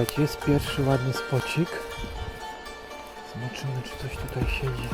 Słuchajcie, jest pierwszy ładny spocik. Zobaczymy, czy coś tutaj siedzi.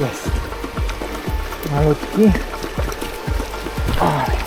Jest. Malutki. Oj.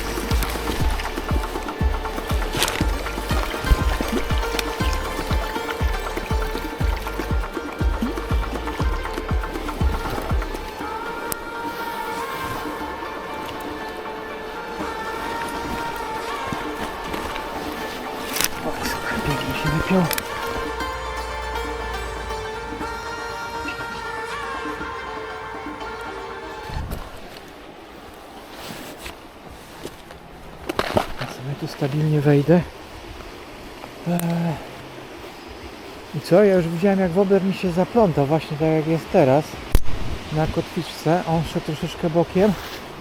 Tu stabilnie wejdę. Eee. I co? Ja już widziałem jak wober mi się zaplątał, właśnie tak jak jest teraz. Na kotwiczce. On szedł troszeczkę bokiem.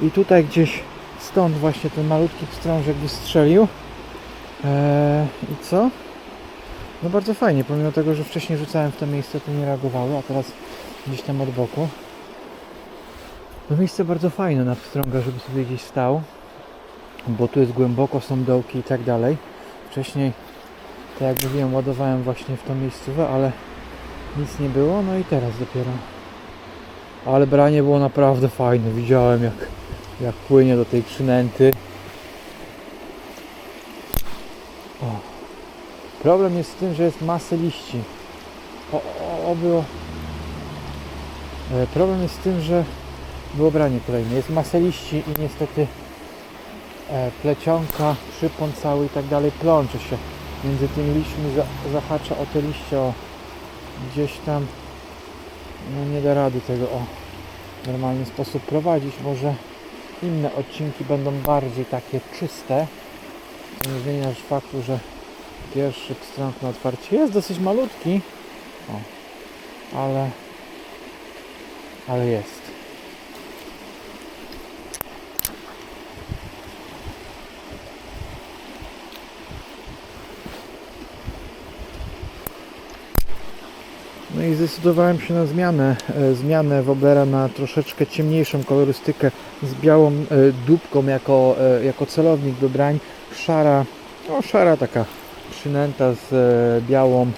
I tutaj gdzieś stąd właśnie ten malutki pstrążek wystrzelił. Eee, I co? No bardzo fajnie, pomimo tego, że wcześniej rzucałem w to miejsce, to nie reagowały, a teraz gdzieś tam od boku. To miejsce bardzo fajne na pstrąga, żeby sobie gdzieś stał bo tu jest głęboko, są dołki i tak dalej. Wcześniej, tak jak mówiłem, ładowałem właśnie w tą miejscówę, ale nic nie było, no i teraz dopiero. Ale branie było naprawdę fajne, widziałem jak, jak płynie do tej przynęty. O. Problem jest z tym, że jest masę liści. O, o, o było. E, Problem jest z tym, że było branie kolejne. Jest masę liści i niestety plecionka, przypon cały i tak dalej plącze się między tymi liśćmi, za, zahacza o te liście, o gdzieś tam no nie da rady tego o normalny sposób prowadzić. Może inne odcinki będą bardziej takie czyste. To Nie zmienia faktu, że pierwszy pstrąg na otwarcie jest dosyć malutki, o, ale ale jest. No i zdecydowałem się na zmianę, e, zmianę Woblera na troszeczkę ciemniejszą kolorystykę z białą e, dupką jako, e, jako celownik do brań. Szara, no szara taka przynęta z białą,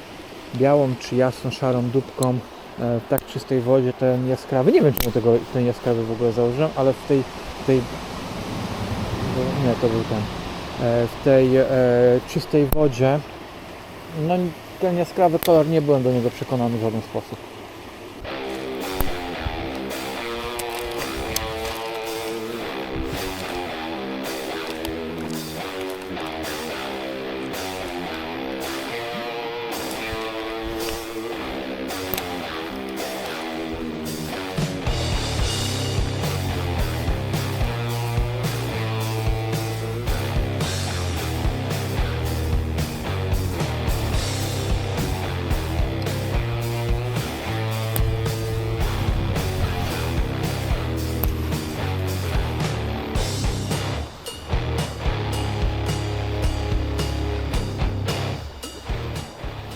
białą czy jasno-szarą dupką. W tak czystej wodzie ten jaskrawy, nie wiem czemu tego, ten jaskrawy w ogóle założyłem, ale w tej, w tej nie to był ten, w tej e, czystej wodzie no ten jaskrawy kolor nie byłem do niego przekonany w żaden sposób.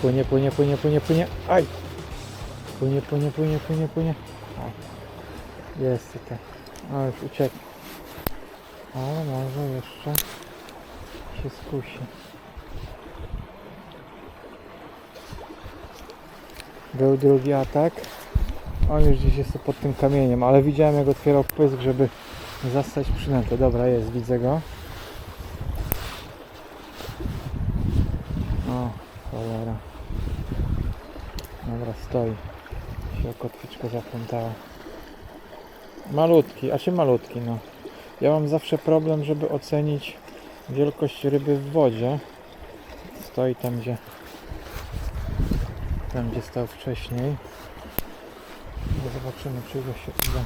Płynie, płynie, płynie, płynie, płynie. Aj! Płynie, płynie, płynie, płynie, płynie. O. Jest tutaj. O, już uciekł. Ale może jeszcze się skusi. Był drugi atak. On już gdzieś jest pod tym kamieniem, ale widziałem jak otwierał pysk, żeby zastać przynętę. Dobra, jest, widzę go. O, cholera. Dobra, stoi. Się zaplątała. Malutki, a czy malutki, no. Ja mam zawsze problem, żeby ocenić wielkość ryby w wodzie. Stoi tam, gdzie tam, gdzie stał wcześniej. No Zobaczymy, czy go się uda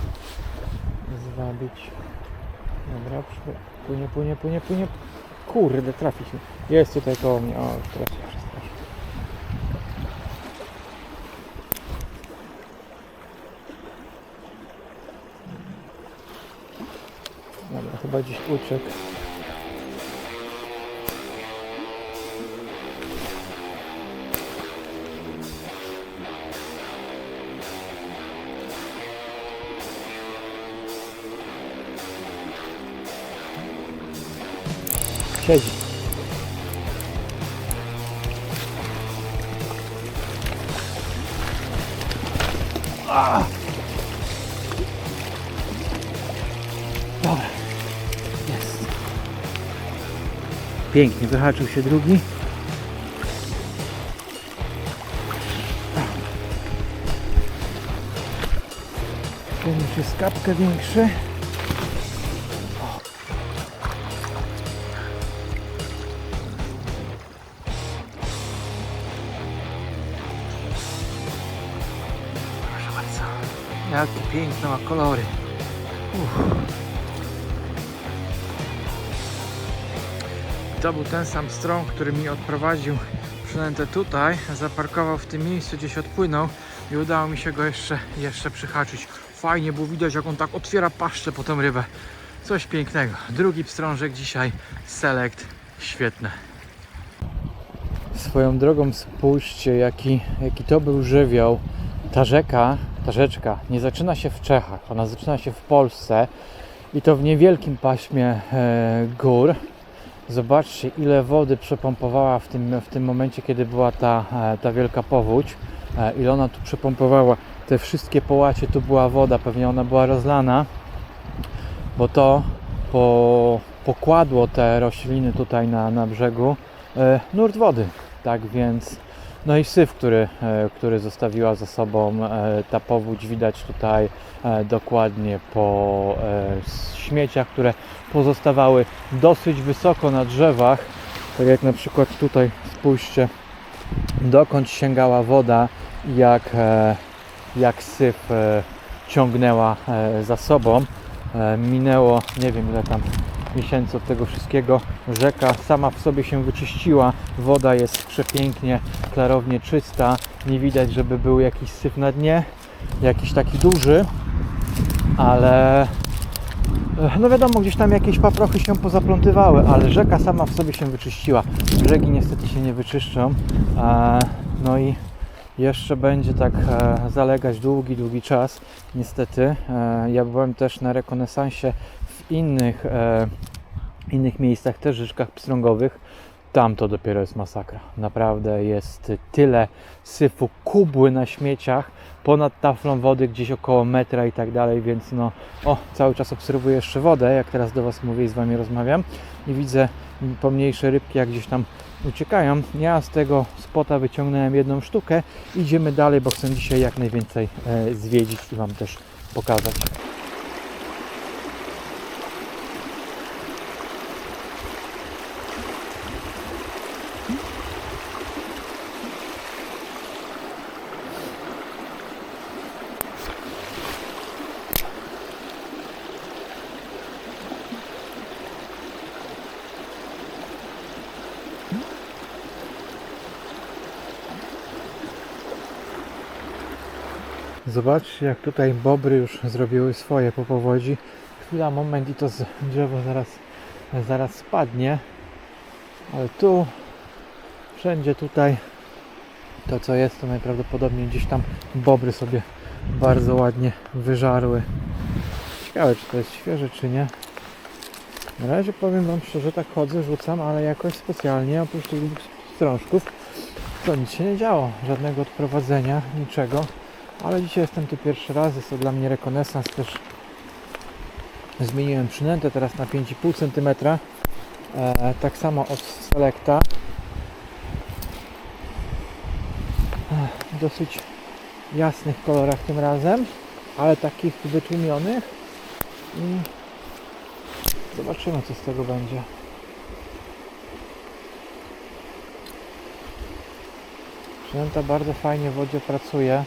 zwabić. Dobra, płynie, płynie, płynie, płynie. Kurde, trafić. mi. Jest tutaj koło mnie. O, teraz się przestraszę. Dobra, chyba gdzieś uciekł. Siedzi. A! Pięknie, wyhaczył się drugi. Ten już jest kapkę większy. Jakie piękne ma kolory. Uff. To był ten sam strąg, który mi odprowadził przynętę tutaj, zaparkował w tym miejscu, gdzieś odpłynął i udało mi się go jeszcze, jeszcze przyhaczyć. Fajnie było widać, jak on tak otwiera paszczę po tę rybę. Coś pięknego. Drugi pstrążek dzisiaj, select, świetne. Swoją drogą spójrzcie, jaki, jaki to był żywioł. Ta rzeka, ta rzeczka nie zaczyna się w Czechach, ona zaczyna się w Polsce i to w niewielkim paśmie e, gór. Zobaczcie, ile wody przepompowała w tym, w tym momencie, kiedy była ta, e, ta wielka powódź. E, ile ona tu przepompowała. Te wszystkie połacie, tu była woda, pewnie ona była rozlana, bo to po, pokładło te rośliny tutaj na, na brzegu e, nurt wody. Tak więc, no i syf, który, e, który zostawiła za sobą e, ta powódź, widać tutaj e, dokładnie po śmieciach, które pozostawały dosyć wysoko na drzewach. Tak jak na przykład tutaj spójrzcie, dokąd sięgała woda, jak, jak syf ciągnęła za sobą. Minęło nie wiem ile tam miesięcy tego wszystkiego. Rzeka sama w sobie się wyczyściła, woda jest przepięknie, klarownie czysta. Nie widać, żeby był jakiś syf na dnie, jakiś taki duży, ale no wiadomo, gdzieś tam jakieś paprochy się pozaplątywały, ale rzeka sama w sobie się wyczyściła. Brzegi niestety się nie wyczyszczą. E, No i jeszcze będzie tak e, zalegać długi, długi czas. Niestety. E, Ja byłem też na rekonesansie innych, e, innych miejscach, też rzeczkach pstrągowych. Tam to dopiero jest masakra. Naprawdę jest tyle syfu, kubły na śmieciach. ponad taflą wody, gdzieś około metra i tak dalej, więc no, o, cały czas obserwuję jeszcze wodę, jak teraz do Was mówię i z Wami rozmawiam i widzę pomniejsze rybki, jak gdzieś tam uciekają. Ja z tego spota wyciągnąłem jedną sztukę. Idziemy dalej, bo chcę dzisiaj jak najwięcej e, zwiedzić i Wam też pokazać. Zobaczcie, jak tutaj bobry już zrobiły swoje po powodzi. Chwila, moment i to drzewo zaraz, zaraz spadnie. Ale tu, wszędzie tutaj, to co jest, to najprawdopodobniej gdzieś tam bobry sobie bardzo ładnie wyżarły. Ciekawe, czy to jest świeże, czy nie. Na razie powiem Wam szczerze, tak chodzę, rzucam, ale jakoś specjalnie, oprócz tych strążków, to nic się nie działo. Żadnego odprowadzenia, niczego. Ale dzisiaj jestem tu pierwszy raz, jest to dla mnie rekonesans też. Zmieniłem przynętę teraz na 5,5 cm. E, tak samo od Selecta. W dosyć jasnych kolorach tym razem, ale takich wytłumionych. I zobaczymy co z tego będzie. Przynęta bardzo fajnie w wodzie pracuje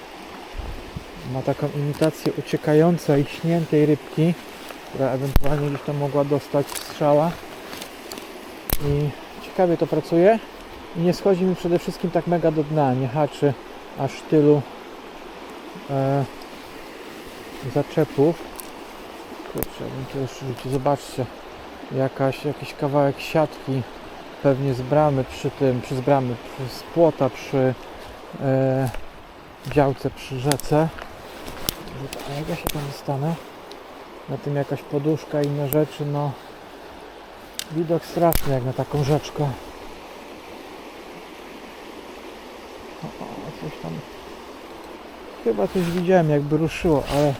ma taką imitację uciekającej, śniętej rybki, która ewentualnie gdzieś tam mogła dostać strzała. I ciekawie to pracuje. I nie schodzi mi przede wszystkim tak mega do dna, nie haczy aż tylu e, zaczepów. Kurczę, bym tu. Zobaczcie, jakaś, jakiś kawałek siatki pewnie z bramy przy tym, przy z bramy, przy, z płota przy e, działce przy rzece. Jak ja się tam dostanę? Na tym jakaś poduszka inne rzeczy, no widok straszny jak na taką rzeczkę. O, coś tam. Chyba coś widziałem jakby ruszyło, ale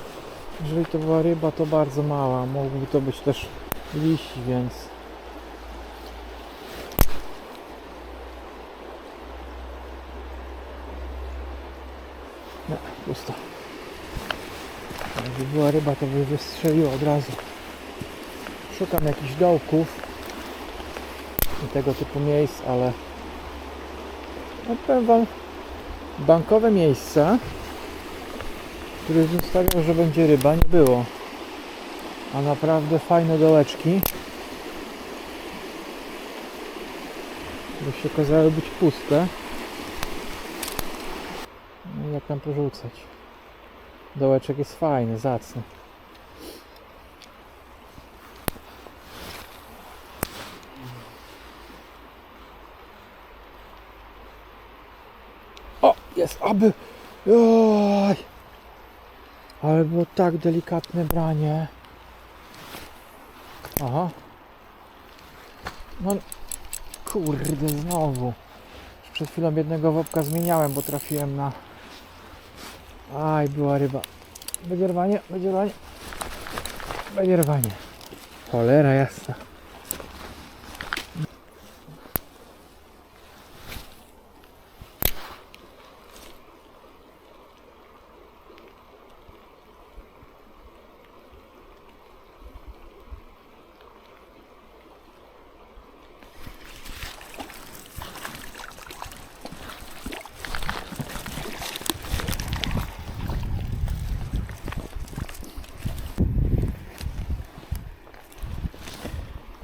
jeżeli to była ryba to bardzo mała. Mógłby to być też liść, więc nie, pusto. Jakby była ryba, to by wystrzeliła od razu. Szukam jakichś dołków i tego typu miejsc, ale no powiem wam, bankowe miejsca, w których zostawiał, że będzie ryba, nie było. A naprawdę fajne dołeczki, które się okazały być puste. No jak tam porzucać? Dołeczek jest fajny, zacny. O, jest, aby. Oj. Ale było tak delikatne branie. Aha. No, kurde, znowu. Przed chwilą jednego wopka zmieniałem, bo trafiłem na Aj, była ryba. Będzie rwanie, będzie rwanie. Będzie rwanie. Cholera jasna.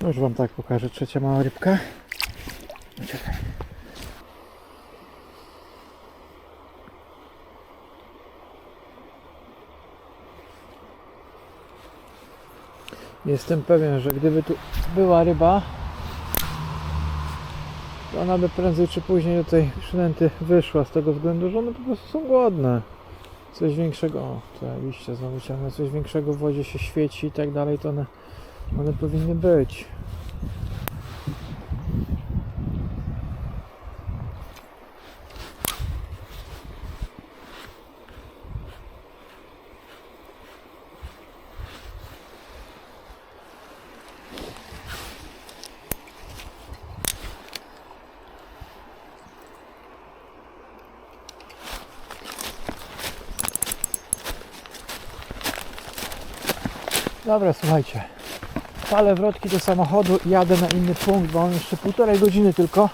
Już wam tak pokażę. Trzecia mała rybka. Jestem pewien, że gdyby tu była ryba, to ona by prędzej czy później do tej przynęty wyszła z tego względu, że one po prostu są głodne. Coś większego, o, te liście znowu coś większego w wodzie się świeci i tak dalej, to one, ale powinny być. Dobra, słuchajcie. Palę wrotki do samochodu i jadę na inny punkt, bo mam jeszcze półtorej godziny tylko.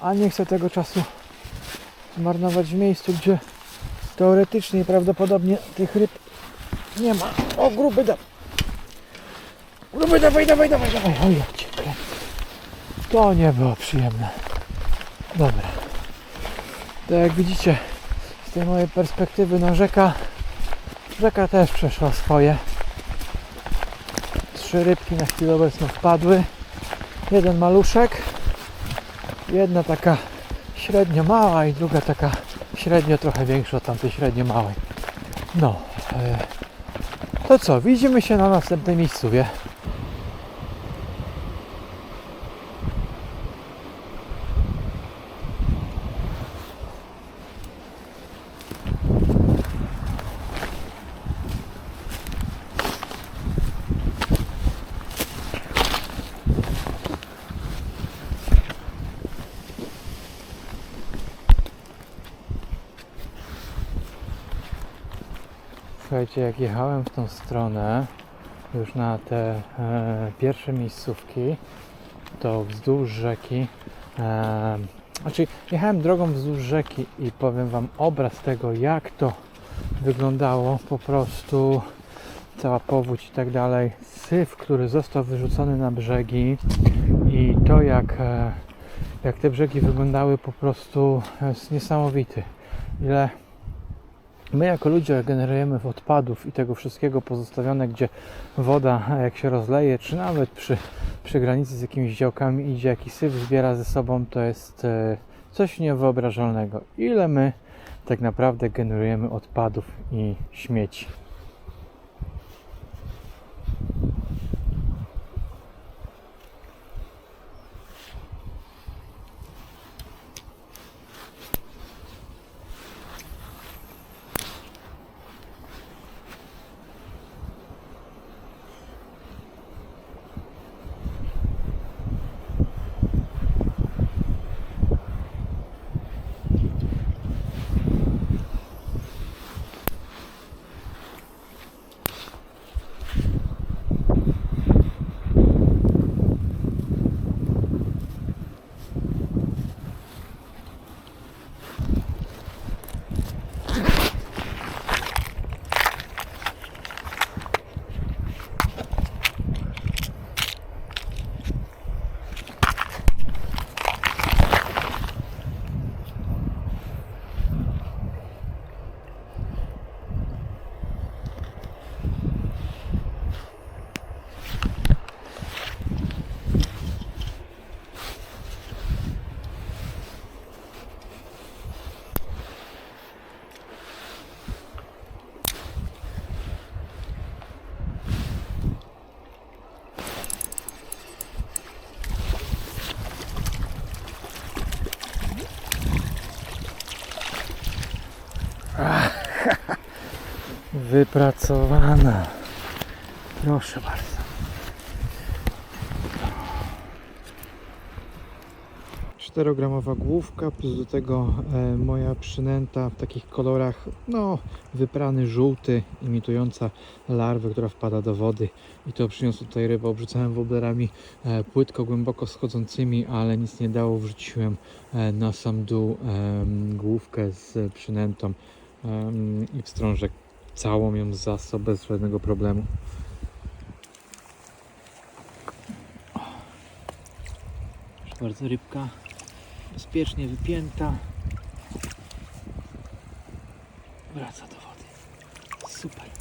A nie chcę tego czasu marnować w miejscu, gdzie teoretycznie i prawdopodobnie tych ryb nie ma. O, gruby da. Gruby dawaj, dawaj, dawaj, dawaj. O, ja cię. To nie było przyjemne. Dobra. To jak widzicie, z tej mojej perspektywy, no rzeka, rzeka też przeszła swoje. Trzy rybki na chwilę obecną wpadły. Jeden maluszek, jedna taka średnio mała i druga taka średnio trochę większa od tamtej średnio małej. No, e, to co, widzimy się na następnej miejscowie. Jak jechałem w tą stronę, już na te e, pierwsze miejscówki, to wzdłuż rzeki, e, znaczy jechałem drogą wzdłuż rzeki i powiem Wam obraz tego, jak to wyglądało, po prostu cała powódź i tak dalej, syf, który został wyrzucony na brzegi i to jak, e, jak te brzegi wyglądały po prostu jest niesamowity. Ile My jako ludzie generujemy odpadów i tego wszystkiego pozostawione, gdzie woda jak się rozleje, czy nawet przy, przy granicy z jakimiś działkami idzie, jaki syf zbiera ze sobą, to jest e, coś niewyobrażalnego. Ile my tak naprawdę generujemy odpadów i śmieci. Wypracowana. Proszę bardzo. 4-gramowa główka, plus do tego e, moja przynęta w takich kolorach, no wyprany żółty, imitująca larwę, która wpada do wody i to przyniosło tutaj rybę. Obrzucałem woblerami e, płytko głęboko schodzącymi, ale nic nie dało, wrzuciłem e, na sam dół em, główkę z przynętą em, i wstrążek całą ją zasą bez żadnego problemu. Proszę bardzo, rybka bezpiecznie wypięta. Wraca do wody. Super.